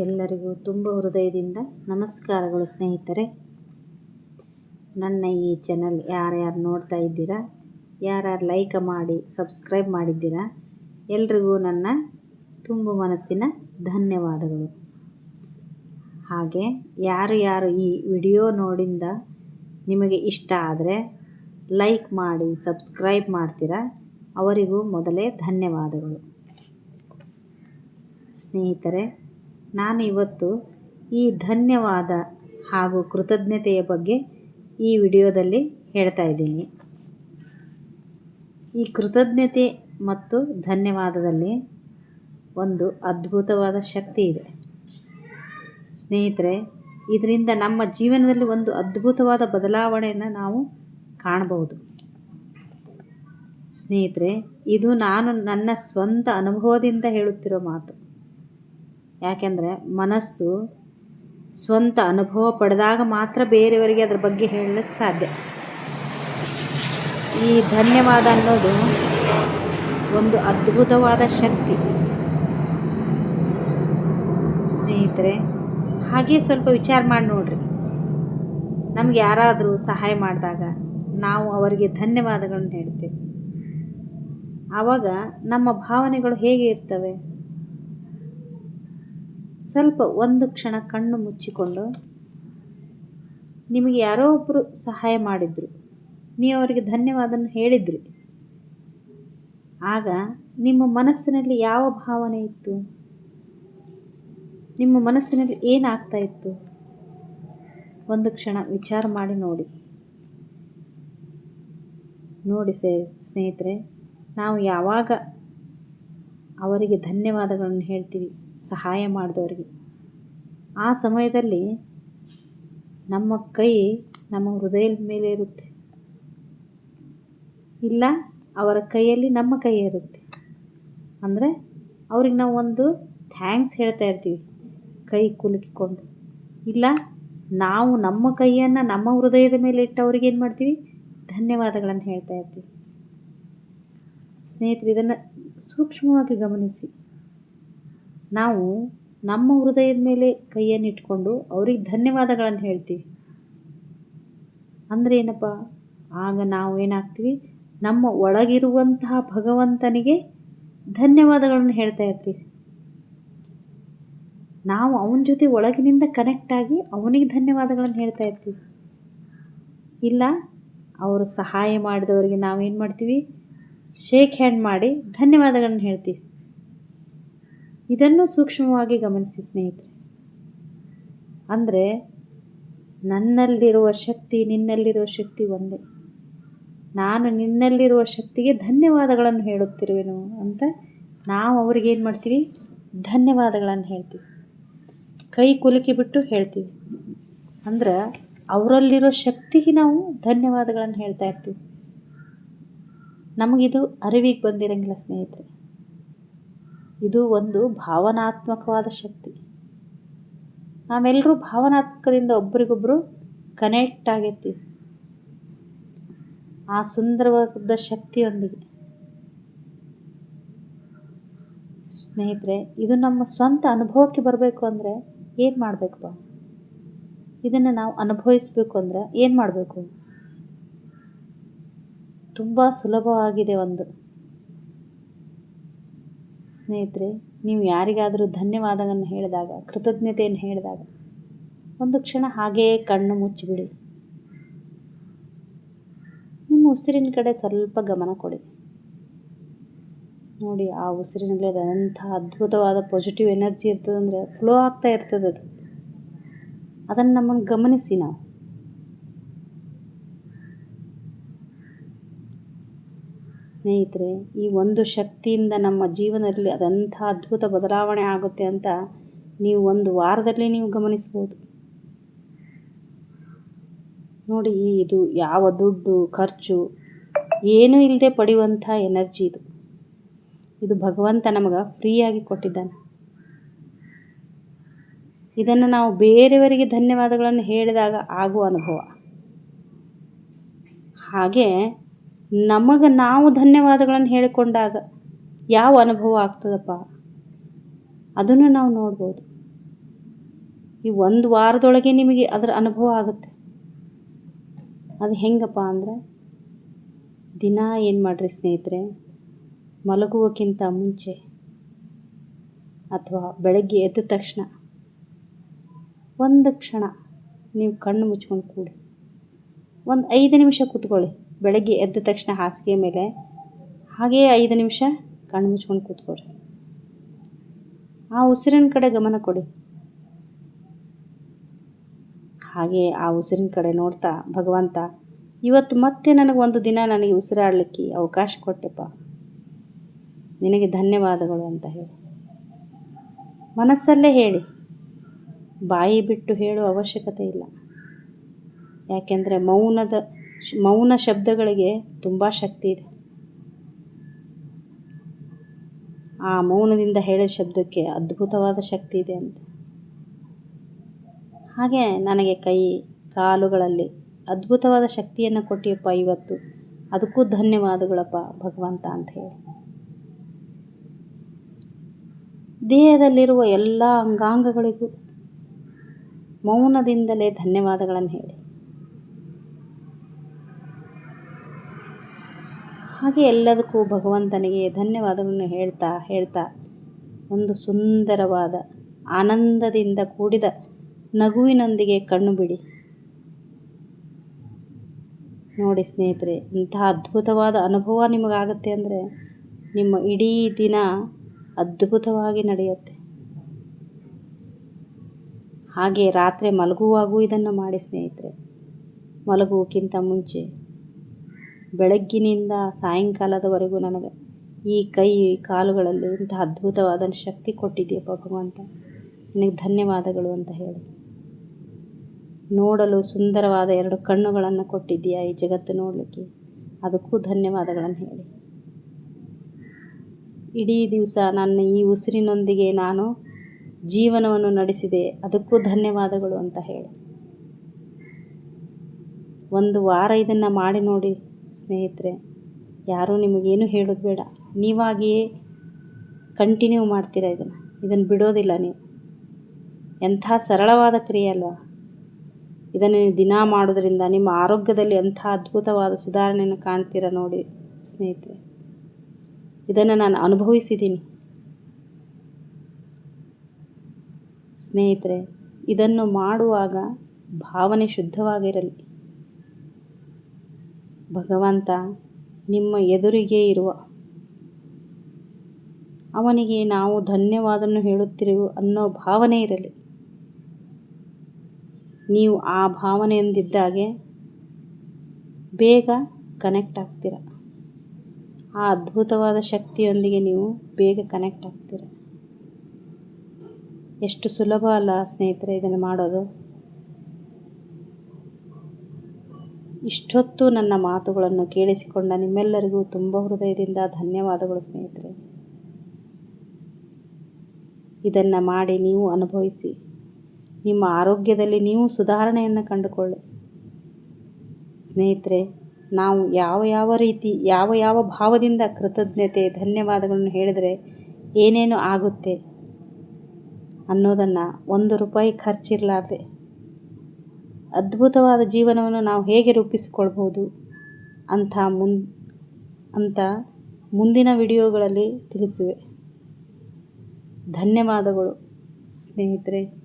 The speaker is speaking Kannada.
ಎಲ್ಲರಿಗೂ ತುಂಬ ಹೃದಯದಿಂದ ನಮಸ್ಕಾರಗಳು ಸ್ನೇಹಿತರೆ. ನನ್ನ ಈ ಚಾನಲ್ ಯಾರ್ಯಾರು ನೋಡ್ತಾ ಇದ್ದೀರಾ, ಯಾರ್ಯಾರು ಲೈಕ್ ಮಾಡಿ ಸಬ್ಸ್ಕ್ರೈಬ್ ಮಾಡಿದ್ದೀರಾ, ಎಲ್ರಿಗೂ ನನ್ನ ತುಂಬ ಮನಸ್ಸಿನ ಧನ್ಯವಾದಗಳು. ಹಾಗೆ ಯಾರು ಯಾರು ಈ ವಿಡಿಯೋ ನೋಡಿಂದ ನಿಮಗೆ ಇಷ್ಟ ಆದರೆ ಲೈಕ್ ಮಾಡಿ ಸಬ್ಸ್ಕ್ರೈಬ್ ಮಾಡ್ತೀರಾ, ಅವರಿಗೂ ಮೊದಲೇ ಧನ್ಯವಾದಗಳು. ಸ್ನೇಹಿತರೆ ನಾನು ಇವತ್ತು ಈ ಧನ್ಯವಾದ ಹಾಗೂ ಕೃತಜ್ಞತೆಯ ಬಗ್ಗೆ ಈ ವಿಡಿಯೋದಲ್ಲಿ ಹೇಳ್ತಾ ಇದ್ದೀನಿ. ಈ ಕೃತಜ್ಞತೆ ಮತ್ತು ಧನ್ಯವಾದದಲ್ಲಿ ಒಂದು ಅದ್ಭುತವಾದ ಶಕ್ತಿ ಇದೆ. ಸ್ನೇಹಿತರೆ, ಇದರಿಂದ ನಮ್ಮ ಜೀವನದಲ್ಲಿ ಒಂದು ಅದ್ಭುತವಾದ ಬದಲಾವಣೆಯನ್ನು ನಾವು ಕಾಣಬಹುದು. ಸ್ನೇಹಿತರೆ, ಇದು ನಾನು ನನ್ನ ಸ್ವಂತ ಅನುಭವದಿಂದ ಹೇಳುತ್ತಿರೋ ಮಾತು. ಯಾಕೆಂದರೆ ಮನಸ್ಸು ಸ್ವಂತ ಅನುಭವ ಪಡೆದಾಗ ಮಾತ್ರ ಬೇರೆಯವರಿಗೆ ಅದರ ಬಗ್ಗೆ ಹೇಳಲಿಕ್ಕೆ ಸಾಧ್ಯ. ಈ ಧನ್ಯವಾದ ಅನ್ನೋದು ಒಂದು ಅದ್ಭುತವಾದ ಶಕ್ತಿ. ಸ್ನೇಹಿತರೆ, ಹಾಗೆ ಸ್ವಲ್ಪ ವಿಚಾರ ಮಾಡಿ ನೋಡ್ರಿ. ನಮ್ಗೆ ಯಾರಾದರೂ ಸಹಾಯ ಮಾಡಿದಾಗ ನಾವು ಅವರಿಗೆ ಧನ್ಯವಾದಗಳನ್ನು ಹೇಳ್ತೇವೆ. ಆವಾಗ ನಮ್ಮ ಭಾವನೆಗಳು ಹೇಗೆ ಇರ್ತವೆ? ಸ್ವಲ್ಪ ಒಂದು ಕ್ಷಣ ಕಣ್ಣು ಮುಚ್ಚಿಕೊಂಡು, ನಿಮಗೆ ಯಾರೋ ಒಬ್ಬರು ಸಹಾಯ ಮಾಡಿದರು. ನೀವು ಅವರಿಗೆ ಧನ್ಯವಾದ ಹೇಳಿದ್ರಿ. ಆಗ ನಿಮ್ಮ ಮನಸ್ಸಿನಲ್ಲಿ ಯಾವ ಭಾವನೆ ಇತ್ತು? ನಿಮ್ಮ ಮನಸ್ಸಿನಲ್ಲಿ ಏನಾಗ್ತಾ ಇತ್ತು? ಒಂದು ಕ್ಷಣ ವಿಚಾರ ಮಾಡಿ ನೋಡಿ. ನೋಡಿ ಸ್ನೇಹಿತರೆ, ನಾವು ಯಾವಾಗ ಅವರಿಗೆ ಧನ್ಯವಾದಗಳನ್ನು ಹೇಳ್ತೀವಿ, ಸಹಾಯ ಮಾಡಿದವರಿಗೆ. ಆ ಸಮಯದಲ್ಲಿ ನಮ್ಮ ಕೈ ನಮ್ಮ ಹೃದಯದ ಮೇಲೆ ಇರುತ್ತೆ. ಇಲ್ಲ, ಅವರ ಕೈಯಲ್ಲಿ ನಮ್ಮ ಕೈ ಇರುತ್ತೆ. ಅಂದರೆ ಅವ್ರಿಗೆ ನಾವು ಒಂದು ಥ್ಯಾಂಕ್ಸ್ ಹೇಳ್ತಾ ಇರ್ತೀವಿ, ಕೈ ಕುಲುಕಿಕೊಂಡು. ಇಲ್ಲ, ನಾವು ನಮ್ಮ ಕೈಯನ್ನು ನಮ್ಮ ಹೃದಯದ ಮೇಲೆ ಇಟ್ಟು ಅವ್ರಿಗೆ ಏನು ಮಾಡ್ತೀವಿ? ಧನ್ಯವಾದಗಳನ್ನು ಹೇಳ್ತಾ ಇರ್ತೀವಿ. ಸ್ನೇಹಿತರು, ಇದನ್ನು ಸೂಕ್ಷ್ಮವಾಗಿ ಗಮನಿಸಿ. ನಾವು ನಮ್ಮ ಹೃದಯದ ಮೇಲೆ ಕೈಯನ್ನು ಇಟ್ಕೊಂಡು ಅವ್ರಿಗೆ ಧನ್ಯವಾದಗಳನ್ನು ಹೇಳ್ತೀವಿ. ಅಂದರೆ ಏನಪ್ಪ? ಆಗ ನಾವು ಏನಾಗ್ತೀವಿ? ನಮ್ಮ ಒಳಗಿರುವಂತಹ ಭಗವಂತನಿಗೆ ಧನ್ಯವಾದಗಳನ್ನು ಹೇಳ್ತಾ ಇರ್ತೀವಿ. ನಾವು ಅವನ ಜೊತೆ ಒಳಗಿನಿಂದ ಕನೆಕ್ಟ್ ಆಗಿ ಅವನಿಗೆ ಧನ್ಯವಾದಗಳನ್ನು ಹೇಳ್ತಾ ಇರ್ತೀವಿ. ಇಲ್ಲ, ಅವರು ಸಹಾಯ ಮಾಡಿದವರಿಗೆ ನಾವೇನು ಮಾಡ್ತೀವಿ? ಶೇಕ್ ಹ್ಯಾಂಡ್ ಮಾಡಿ ಧನ್ಯವಾದಗಳನ್ನು ಹೇಳ್ತೀವಿ. ಇದನ್ನು ಸೂಕ್ಷ್ಮವಾಗಿ ಗಮನಿಸಿ ಸ್ನೇಹಿತರೆ. ಅಂದರೆ ನನ್ನಲ್ಲಿರುವ ಶಕ್ತಿ, ನಿನ್ನಲ್ಲಿರುವ ಶಕ್ತಿ ಒಂದೇ. ನಾನು ನಿನ್ನಲ್ಲಿರುವ ಶಕ್ತಿಗೆ ಧನ್ಯವಾದಗಳನ್ನು ಹೇಳುತ್ತಿರುವೆನು ಅಂತ ನಾವು ಅವ್ರಿಗೆ ಏನು ಮಾಡ್ತೀವಿ? ಧನ್ಯವಾದಗಳನ್ನು ಹೇಳ್ತೀವಿ. ಕೈ ಕುಲುಕಿ ಬಿಟ್ಟು ಹೇಳ್ತೀವಿ. ಅಂದ್ರೆ ಅವರಲ್ಲಿರೋ ಶಕ್ತಿಗೆ ನಾವು ಧನ್ಯವಾದಗಳನ್ನು ಹೇಳ್ತಾ ಇರ್ತೀವಿ. ನಮಗಿದು ಅರಿವಿಗೆ ಬಂದಿರಂಗಿಲ್ಲ ಸ್ನೇಹಿತರೆ. ಇದು ಒಂದು ಭಾವನಾತ್ಮಕವಾದ ಶಕ್ತಿ. ನಾವೆಲ್ಲರೂ ಭಾವನಾತ್ಮಕದಿಂದ ಒಬ್ರಿಗೊಬ್ಬರು ಕನೆಕ್ಟ್ ಆಗೈತಿ ಆ ಸುಂದರವಾದ ಶಕ್ತಿಯೊಂದಿಗೆ. ಸ್ನೇಹಿತರೆ, ಇದು ನಮ್ಮ ಸ್ವಂತ ಅನುಭವಕ್ಕೆ ಬರಬೇಕು ಅಂದರೆ ಏನು ಮಾಡಬೇಕಪ್ಪ ಇದನ್ನು ನಾವು ಅನುಭವಿಸ್ಬೇಕು ಅಂದರೆ ಏನು ಮಾಡಬೇಕು? ತುಂಬ ಸುಲಭವಾಗಿದೆ ಒಂದು. ಸ್ನೇಹಿತರೆ, ನೀವು ಯಾರಿಗಾದರೂ ಧನ್ಯವಾದವನ್ನು ಹೇಳಿದಾಗ, ಕೃತಜ್ಞತೆಯನ್ನು ಹೇಳಿದಾಗ, ಒಂದು ಕ್ಷಣ ಹಾಗೆಯೇ ಕಣ್ಣು ಮುಚ್ಚಿಬಿಡಿ. ನಿಮ್ಮ ಉಸಿರಿನ ಕಡೆ ಸ್ವಲ್ಪ ಗಮನ ಕೊಡಿ. ನೋಡಿ, ಆ ಉಸಿರಿನಲ್ಲಿ ಅದಂಥ ಅದ್ಭುತವಾದ ಪಾಸಿಟಿವ್ ಎನರ್ಜಿ ಇರ್ತದೆ ಅಂದರೆ ಫ್ಲೋ ಆಗ್ತಾ ಇರ್ತದೆ ಅದು. ಅದನ್ನು ನಮ್ಮನ್ನು ಗಮನಿಸಿ ನಾವು. ಸ್ನೇಹಿತರೆ, ಈ ಒಂದು ಶಕ್ತಿಯಿಂದ ನಮ್ಮ ಜೀವನದಲ್ಲಿ ಅದಂಥ ಅದ್ಭುತ ಬದಲಾವಣೆ ಆಗುತ್ತೆ ಅಂತ ನೀವು ಒಂದು ವಾರದಲ್ಲಿ ನೀವು ಗಮನಿಸ್ಬೋದು. ನೋಡಿ, ಇದು ಯಾವ ದುಡ್ಡು, ಖರ್ಚು, ಏನೂ ಇಲ್ಲದೆ ಪಡೆಯುವಂಥ ಎನರ್ಜಿ ಇದು. ಇದು ಭಗವಂತ ನಮಗೆ ಫ್ರೀಯಾಗಿ ಕೊಟ್ಟಿದ್ದಾನೆ. ಇದನ್ನು ನಾವು ಬೇರೆಯವರಿಗೆ ಧನ್ಯವಾದಗಳನ್ನು ಹೇಳಿದಾಗ ಆಗುವ ಅನುಭವ. ಹಾಗೆ ನಮಗೆ ನಾವು ಧನ್ಯವಾದಗಳನ್ನು ಹೇಳಿಕೊಂಡಾಗ ಯಾವ ಅನುಭವ ಆಗ್ತದಪ್ಪ? ಅದನ್ನು ನಾವು ನೋಡ್ಬೋದು. ಈ ಒಂದು ವಾರದೊಳಗೆ ನಿಮಗೆ ಅದರ ಅನುಭವ ಆಗುತ್ತೆ. ಅದು ಹೆಂಗಪ್ಪ ಅಂದರೆ, ದಿನ ಏನು ಮಾಡಿರಿ ಸ್ನೇಹಿತರೆ? ಮಲಗುವಕ್ಕಿಂತ ಮುಂಚೆ ಅಥವಾ ಬೆಳಗ್ಗೆ ಎದ್ದ ತಕ್ಷಣ ಒಂದು ಕ್ಷಣ ನೀವು ಕಣ್ಣು ಮುಚ್ಕೊಂಡು ಕೂಡಿ, ಒಂದು ಐದು ನಿಮಿಷ ಕೂತ್ಕೊಳ್ಳಿ. ಬೆಳಗ್ಗೆ ಎದ್ದ ತಕ್ಷಣ ಹಾಸಿಗೆ ಮೇಲೆ ಹಾಗೆಯೇ ಐದು ನಿಮಿಷ ಕಣ್ಣು ಮುಚ್ಕೊಂಡು ಕೂತ್ಕೊಳ್ರಿ. ಆ ಉಸಿರಿನ ಕಡೆ ಗಮನ ಕೊಡಿ. ಹಾಗೆ ಆ ಉಸಿರಿನ ಕಡೆ ನೋಡ್ತಾ ಭಗವಂತ, ಇವತ್ತು ಮತ್ತೆ ನನಗೆ ಒಂದು ದಿನ ನನಗೆ ಉಸಿರಾಡಲಿಕ್ಕೆ ಅವಕಾಶ ಕೊಟ್ಟೆಪ್ಪ. ನಿನಗೆ ಧನ್ಯವಾದಗಳು ಅಂತ ಹೇಳಿ. ಮನಸ್ಸಲ್ಲೇ ಹೇಳಿ. ಬಾಯಿ ಬಿಟ್ಟು ಹೇಳುವ ಅವಶ್ಯಕತೆ ಇಲ್ಲ. ಯಾಕೆಂದರೆ ಮೌನದ ಮೌನ ಶಬ್ದಗಳಿಗೆ ತುಂಬ ಶಕ್ತಿ ಇದೆ. ಆ ಮೌನದಿಂದ ಹೇಳಿದ ಶಬ್ದಕ್ಕೆ ಅದ್ಭುತವಾದ ಶಕ್ತಿ ಇದೆ ಅಂತ. ಹಾಗೆ ನನಗೆ ಕೈ, ಕಾಲುಗಳಲ್ಲಿ ಅದ್ಭುತವಾದ ಶಕ್ತಿಯನ್ನು ಕೊಟ್ಟಿಯಪ್ಪ ಇವತ್ತು. ಅದಕ್ಕೂ ಧನ್ಯವಾದಗಳಪ್ಪ ಭಗವಂತ ಅಂತ ಹೇಳಿ. ದೇಹದಲ್ಲಿರುವ ಎಲ್ಲ ಅಂಗಾಂಗಗಳಿಗೂ ಮೌನದಿಂದಲೇ ಧನ್ಯವಾದಗಳನ್ನು ಹೇಳಿ. ಹಾಗೆ ಎಲ್ಲದಕ್ಕೂ ಭಗವಂತನಿಗೆ ಧನ್ಯವಾದಗಳನ್ನು ಹೇಳ್ತಾ ಹೇಳ್ತಾ ಒಂದು ಸುಂದರವಾದ ಆನಂದದಿಂದ ಕೂಡಿದ ನಗುವಿನೊಂದಿಗೆ ಕಣ್ಣು ಬಿಡಿ. ನೋಡಿ ಸ್ನೇಹಿತರೆ ಇಂತಹ ಅದ್ಭುತವಾದ ಅನುಭವ ನಿಮಗಾಗುತ್ತೆ ಅಂದರೆ ನಿಮ್ಮ ಇಡೀ ದಿನ ಅದ್ಭುತವಾಗಿ ನಡೆಯುತ್ತೆ. ಹಾಗೆ ರಾತ್ರಿ ಮಲಗುವಾಗೂ ಇದನ್ನು ಮಾಡಿ ಸ್ನೇಹಿತರೆ. ಮಲಗುವಕ್ಕಿಂತ ಮುಂಚೆ ಬೆಳಗ್ಗಿನಿಂದ ಸಾಯಂಕಾಲದವರೆಗೂ ನನಗೆ ಈ ಕೈ ಕಾಲುಗಳಲ್ಲಿ ಇಂಥ ಅದ್ಭುತವಾದ ಶಕ್ತಿ ಕೊಟ್ಟಿದೆಯಪ್ಪ ಭಗವಂತ? ನಿನಗೆ ಧನ್ಯವಾದಗಳು ಅಂತ ಹೇಳಿ. ನೋಡಲು ಸುಂದರವಾದ ಎರಡು ಕಣ್ಣುಗಳನ್ನು ಕೊಟ್ಟಿದ್ದೀಯಾ ಈ ಜಗತ್ತು ನೋಡಲಿಕ್ಕೆ? ಅದಕ್ಕೂ ಧನ್ಯವಾದಗಳನ್ನು ಹೇಳಿ. ಇಡೀ ದಿವಸ ನನ್ನ ಈ ಉಸಿರಿನೊಂದಿಗೆ ನಾನು ಜೀವನವನ್ನು ನಡೆಸಿದೆ. ಅದಕ್ಕೂ ಧನ್ಯವಾದಗಳು ಅಂತ ಹೇಳಿ. ಒಂದು ವಾರ ಇದನ್ನು ಮಾಡಿ ನೋಡಿ. ಸ್ನೇಹಿತರೆ, ಯಾರೂ ನಿಮಗೇನು ಹೇಳೋದು ಬೇಡ. ನೀವಾಗಿಯೇ ಕಂಟಿನ್ಯೂ ಮಾಡ್ತೀರಾ ಇದನ್ನು? ಇದನ್ನು ಬಿಡೋದಿಲ್ಲ ನೀವು. ಎಂಥ ಸರಳವಾದ ಕ್ರಿಯೆ ಅಲ್ವಾ? ಇದನ್ನು ನೀವು ದಿನ ಮಾಡೋದ್ರಿಂದ ನಿಮ್ಮ ಆರೋಗ್ಯದಲ್ಲಿ ಎಂಥ ಅದ್ಭುತವಾದ ಸುಧಾರಣೆಯನ್ನು ಕಾಣ್ತೀರ ನೋಡಿ ಸ್ನೇಹಿತರೆ. ಇದನ್ನು ನಾನು ಅನುಭವಿಸಿದ್ದೀನಿ. ಸ್ನೇಹಿತರೆ, ಇದನ್ನು ಮಾಡುವಾಗ ಭಾವನೆ ಶುದ್ಧವಾಗಿರಲಿ. ಭಗವಂತ ನಿಮ್ಮ ಎದುರಿಗೆ ಇರುವ. ಅವನಿಗೆ ನಾವು ಧನ್ಯವಾದನ್ನು ಹೇಳುತ್ತಿರುವು ಅನ್ನೋ ಭಾವನೆ ಇರಲಿ. ನೀವು ಆ ಭಾವನೆಯೊಂದಿದ್ದಾಗೆ ಬೇಗ ಕನೆಕ್ಟ್ ಆಗ್ತೀರ. ಆ ಅದ್ಭುತವಾದ ಶಕ್ತಿಯೊಂದಿಗೆ ನೀವು ಬೇಗ ಕನೆಕ್ಟ್ ಆಗ್ತೀರ. ಎಷ್ಟು ಸುಲಭ ಅಲ್ಲ ಸ್ನೇಹಿತರೆ ಇದನ್ನು ಮಾಡೋದು. ಇಷ್ಟೊತ್ತು ನನ್ನ ಮಾತುಗಳನ್ನು ಕೇಳಿಸಿಕೊಂಡ ನಿಮ್ಮೆಲ್ಲರಿಗೂ ತುಂಬ ಹೃದಯದಿಂದ ಧನ್ಯವಾದಗಳು ಸ್ನೇಹಿತರೆ. ಇದನ್ನು ಮಾಡಿ ನೀವು ಅನುಭವಿಸಿ. ನಿಮ್ಮ ಆರೋಗ್ಯದಲ್ಲಿ ನೀವು ಸುಧಾರಣೆಯನ್ನು ಕಂಡುಕೊಳ್ಳಿ. ಸ್ನೇಹಿತರೆ, ನಾವು ಯಾವ ಯಾವ ರೀತಿ, ಯಾವ ಯಾವ ಭಾವದಿಂದ ಕೃತಜ್ಞತೆ, ಧನ್ಯವಾದಗಳನ್ನು ಹೇಳಿದರೆ ಏನೇನು ಆಗುತ್ತೆ ಅನ್ನೋದನ್ನು ಒಂದು ರೂಪಾಯಿ ಖರ್ಚಿರಲಾರ್ದೆ ಅದ್ಭುತವಾದ ಜೀವನವನ್ನು ನಾವು ಹೇಗೆ ರೂಪಿಸಿಕೊಳ್ಬೋದು ಅಂಥ ಮುನ್ ಅಂತ ಮುಂದಿನ ವಿಡಿಯೋಗಳಲ್ಲಿ ತಿಳಿಸುವೆ. ಧನ್ಯವಾದಗಳು ಸ್ನೇಹಿತರೆ.